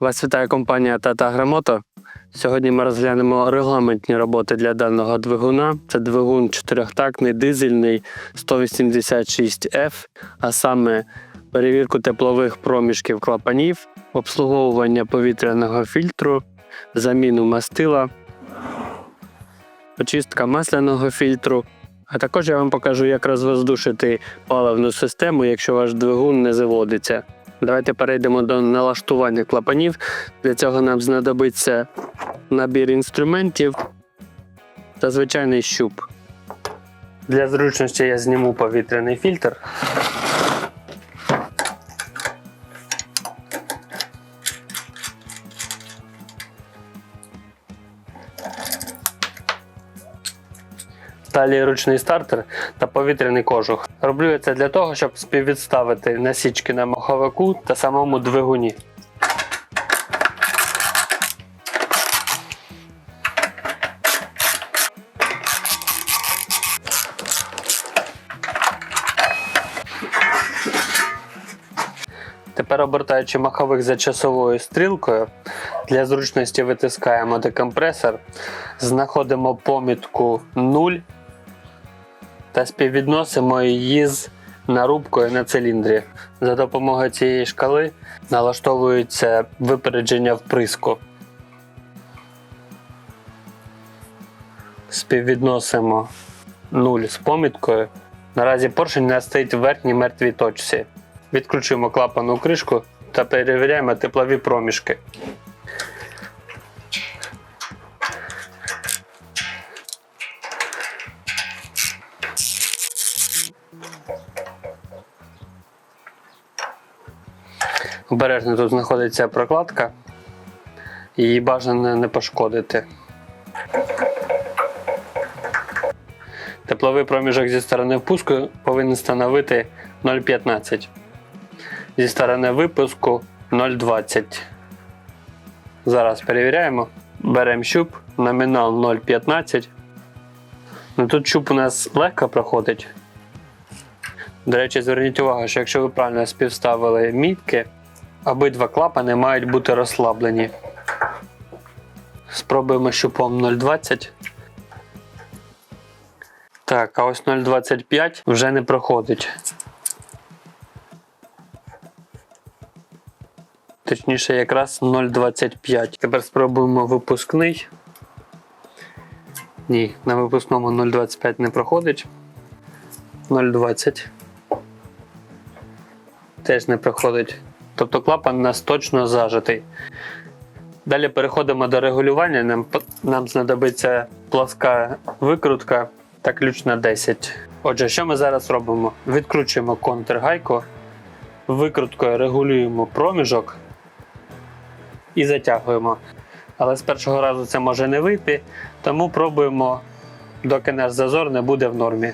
Вас вітає компанія Tata Грамота. Сьогодні ми розглянемо регламентні роботи для даного двигуна. Це двигун чотирьохтактний, дизельний 186F, а саме перевірку теплових проміжків клапанів, обслуговування повітряного фільтру, заміну мастила, очистка масляного фільтру. А також я вам покажу, як розвоздушити паливну систему, якщо ваш двигун не заводиться. Давайте перейдемо до налаштування клапанів. Для цього нам знадобиться набір інструментів та звичайний щуп. Для зручності я зніму повітряний фільтр. Далі ручний стартер та повітряний кожух. Роблю я це для того, щоб співвідставити насічки на маховику та самому двигуні. Тепер обертаючи маховик за часовою стрілкою, для зручності витискаємо декомпресор, знаходимо помітку 0 та співвідносимо її з нарубкою на циліндрі. За допомогою цієї шкали налаштовується випередження вприску. Співвідносимо 0 з поміткою. Наразі поршень нас стоїть в верхній мертвій точці. Відключуємо клапану кришку та перевіряємо теплові проміжки. Обережно тут знаходиться прокладка. Її бажано не пошкодити. Тепловий проміжок зі сторони впуску повинен становити 0,15. Зі сторони випуску 0,20. Зараз перевіряємо. Беремо щуп, номінал 0,15. Ну, тут щуп у нас легко проходить. До речі, зверніть увагу, що якщо ви правильно співставили мітки, обидва клапани мають бути розслаблені. Спробуємо щупом 0,20. Так, а ось 0,25 вже не проходить. Точніше, якраз 0,25. Тепер спробуємо випускний. Ні, на випускному 0,25 не проходить. 0,20. Теж не проходить. Тобто клапан у нас точно зажитий. Далі переходимо до регулювання. Нам, нам знадобиться пласка викрутка та ключ на 10. Отже, що ми зараз робимо? Відкручуємо контргайку, викруткою регулюємо проміжок і затягуємо. Але з першого разу це може не вийти, тому пробуємо, доки наш зазор не буде в нормі.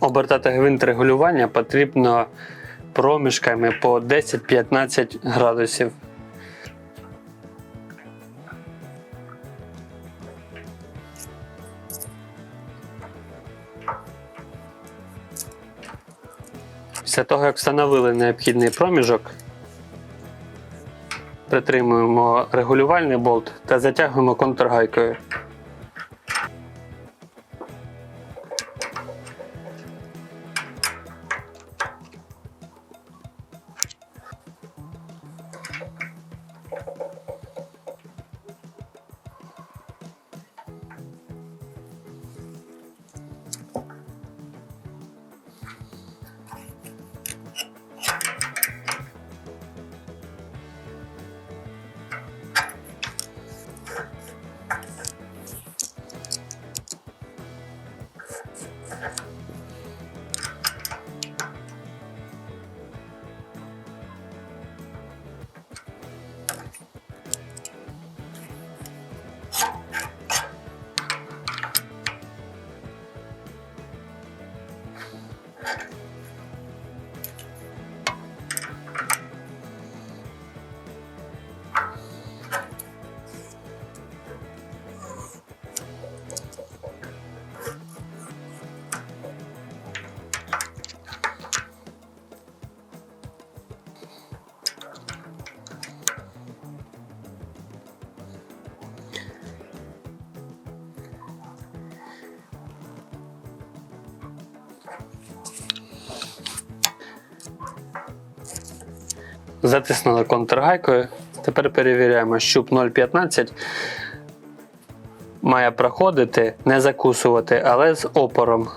Обертати гвинт регулювання потрібно проміжками по 10-15 градусів. Після того, як встановили необхідний проміжок, притримуємо регулювальний болт та затягуємо контргайкою. Затиснули контргайкою. Тепер перевіряємо, щуп 0,15 має проходити, не закусувати, але з опором.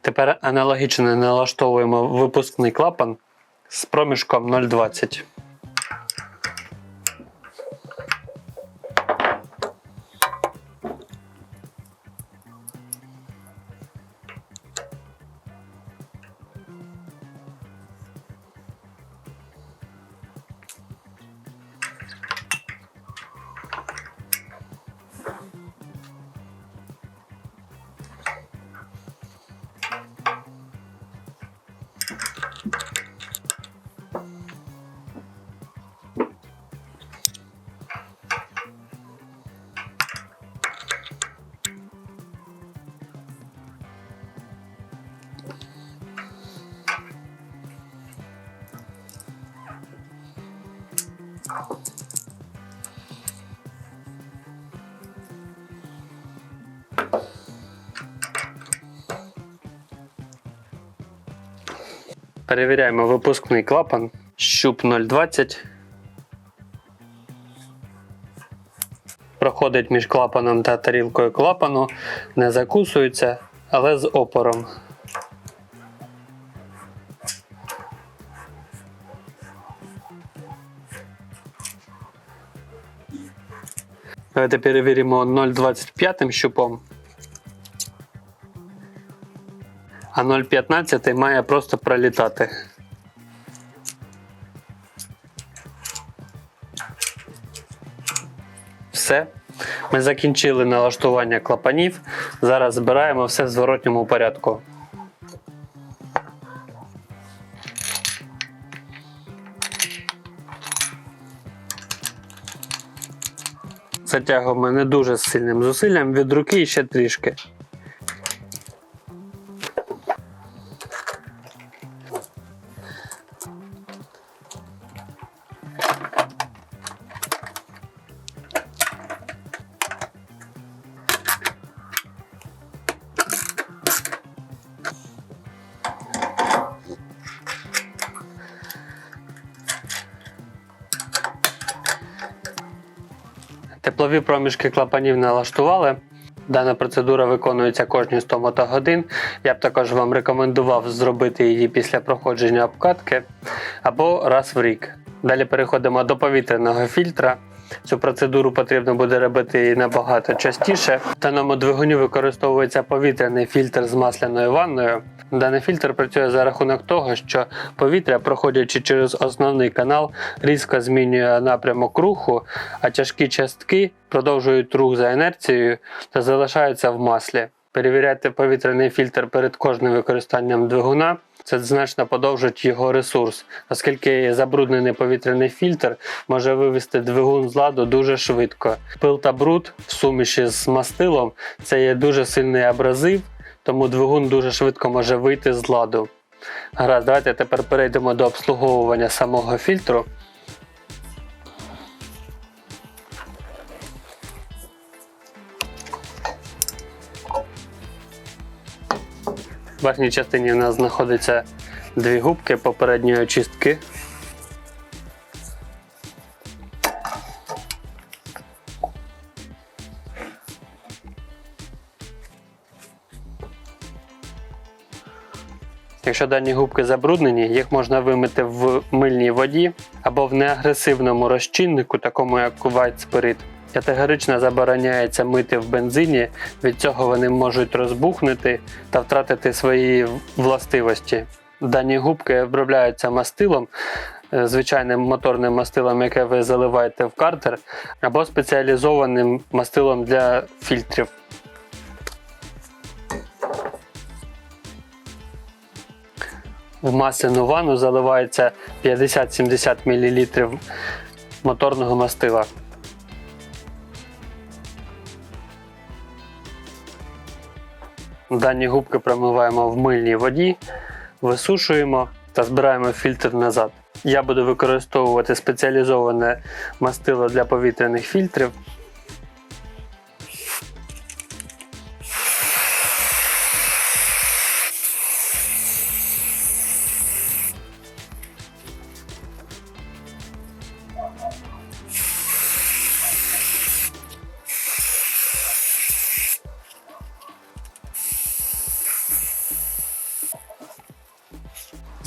Тепер аналогічно налаштовуємо випускний клапан з проміжком 0,20. Перевіряємо випускний клапан. Щуп 0,20. Проходить між клапаном та тарілкою клапану, не закусується, але з опором. Давайте перевіримо 0,25 щупом. А 0,15 має просто пролітати. Все. Ми закінчили налаштування клапанів. Зараз збираємо все в зворотньому порядку. Затягуємо не дуже сильним зусиллям від руки ще трішки. Теплові проміжки клапанів налаштували. Дана процедура виконується кожні 100 мотогодин. Я б також вам рекомендував зробити її після проходження обкатки або раз в рік. Далі переходимо до повітряного фільтра. Цю процедуру потрібно буде робити набагато частіше. В даному двигуні використовується повітряний фільтр з масляною ванною. Даний фільтр працює за рахунок того, що повітря, проходячи через основний канал, різко змінює напрямок руху, а тяжкі частки продовжують рух за інерцією та залишаються в маслі. Перевіряти повітряний фільтр перед кожним використанням двигуна. Це значно подовжить його ресурс, оскільки забруднений повітряний фільтр може вивести двигун з ладу дуже швидко. Пил та бруд в суміші з мастилом це є дуже сильний абразив, тому двигун дуже швидко може вийти з ладу. Гаразд, давайте тепер перейдемо до обслуговування самого фільтру. В верхній частині у нас знаходиться дві губки попередньої очистки. Якщо дані губки забруднені, їх можна вимити в мильній воді або в неагресивному розчиннику, такому як White Spirit. Категорично забороняється мити в бензині, від цього вони можуть розбухнути та втратити свої властивості. Дані губки обробляються мастилом, е, звичайним моторним мастилом, яке ви заливаєте в картер, або спеціалізованим мастилом для фільтрів. В масляну ванну заливається 50-70 мл моторного мастила. Дані губки промиваємо в мильній воді, висушуємо та збираємо фільтр назад. Я буду використовувати спеціалізоване мастило для повітряних фільтрів.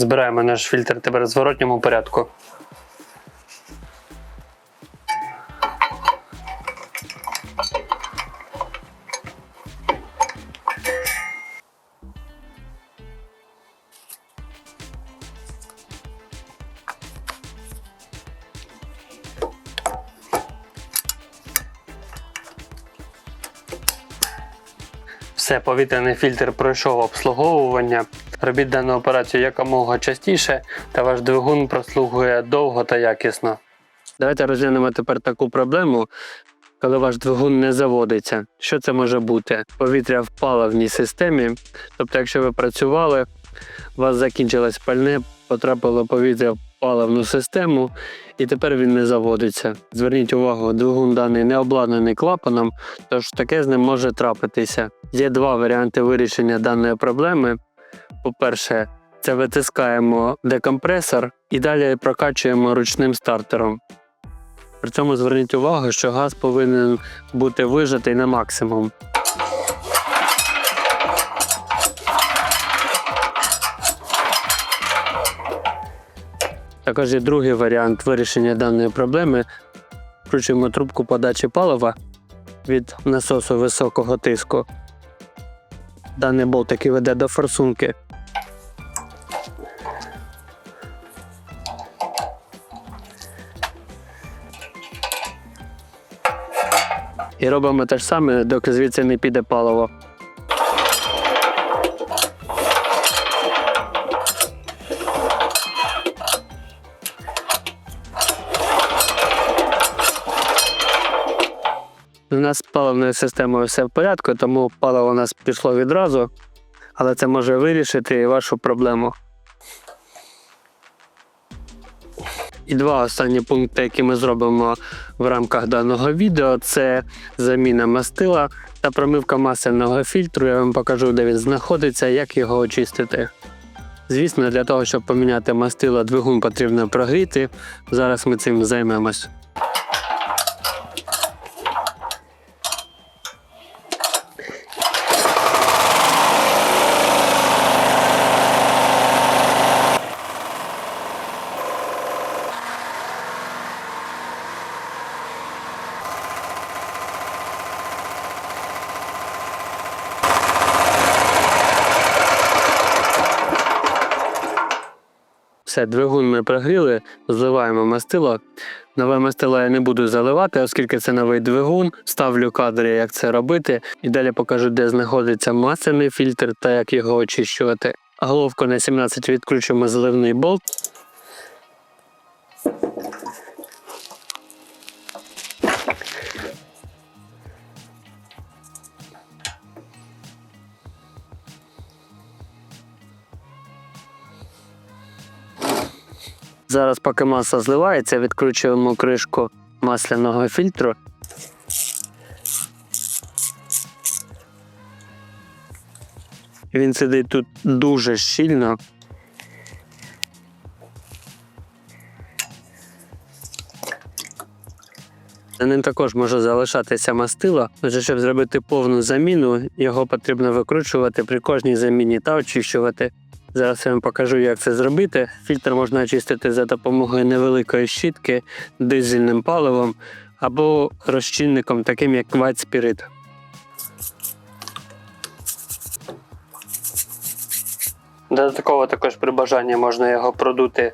Збираємо наш фільтр тепер в зворотньому порядку. Все, повітряний фільтр пройшов обслуговування. Робіть дану операцію якомога частіше, та ваш двигун прослугує довго та якісно. Давайте розглянемо тепер таку проблему, коли ваш двигун не заводиться. Що це може бути? Повітря в паливній системі. Тобто, якщо ви працювали, у вас закінчилось пальне, потрапило повітря в паливну систему, і тепер він не заводиться. Зверніть увагу, двигун даний не обладнаний клапаном, тож таке з ним може трапитися. Є два варіанти вирішення даної проблеми. По-перше, це витискаємо декомпресор і далі прокачуємо ручним стартером. При цьому зверніть увагу, що газ повинен бути вижатий на максимум. Також є другий варіант вирішення даної проблеми. Вкручуємо трубку подачі палива від насосу високого тиску. Даний болтик і веде до форсунки. І робимо те ж саме, доки звідси не піде паливо. У нас з паливною системою все в порядку, тому паливо у нас пішло відразу, але це може вирішити вашу проблему. І два останні пункти, які ми зробимо в рамках даного відео, це заміна мастила та промивка масляного фільтру. Я вам покажу, де він знаходиться, як його очистити. Звісно, для того, щоб поміняти мастило, двигун потрібно прогріти. Зараз ми цим займемось. Все, двигун ми прогріли, зливаємо мастило. Нове мастило я не буду заливати, оскільки це новий двигун. Ставлю кадри, як це робити, і далі покажу, де знаходиться масляний фільтр та як його очищувати. Головку на 17 відключимо зливний болт. Зараз, поки маса зливається, відкручуємо кришку масляного фільтру. Він сидить тут дуже щільно. За ним також може залишатися мастило, Отже, щоб зробити повну заміну, його потрібно викручувати при кожній заміні та очищувати. Зараз я вам покажу, як це зробити. Фільтр можна очистити за допомогою невеликої щітки, дизельним паливом або розчинником, таким як ватспірит. Додатково також при бажанні можна його продути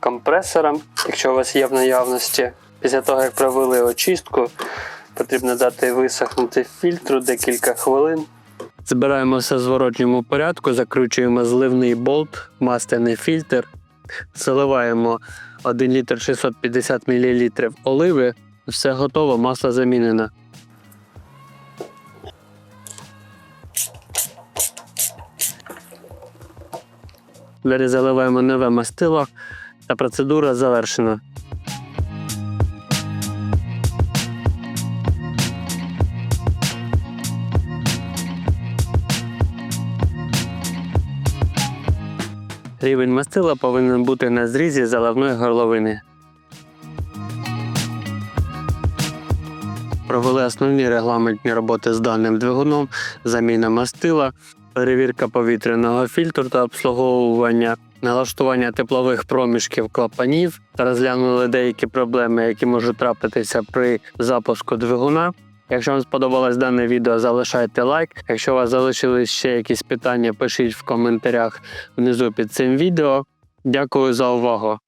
компресором, якщо у вас є в наявності. Після того, як провели очистку, потрібно дати висохнути фільтру декілька хвилин. Збираємо все в зворотньому порядку, закручуємо зливний болт, масляний фільтр, заливаємо 1 літр 650 мл оливи. Все готово, масло замінено. Далі заливаємо нове мастило та процедура завершена. Рівень мастила повинен бути на зрізі заливної горловини. Провели основні регламентні роботи з даним двигуном, заміна мастила, перевірка повітряного фільтру та обслуговування. налаштування теплових проміжків клапанів та розглянули деякі проблеми, які можуть трапитися при запуску двигуна. Якщо вам сподобалось дане відео, залишайте лайк. Якщо у вас залишились ще якісь питання, пишіть в коментарях внизу під цим відео. Дякую за увагу.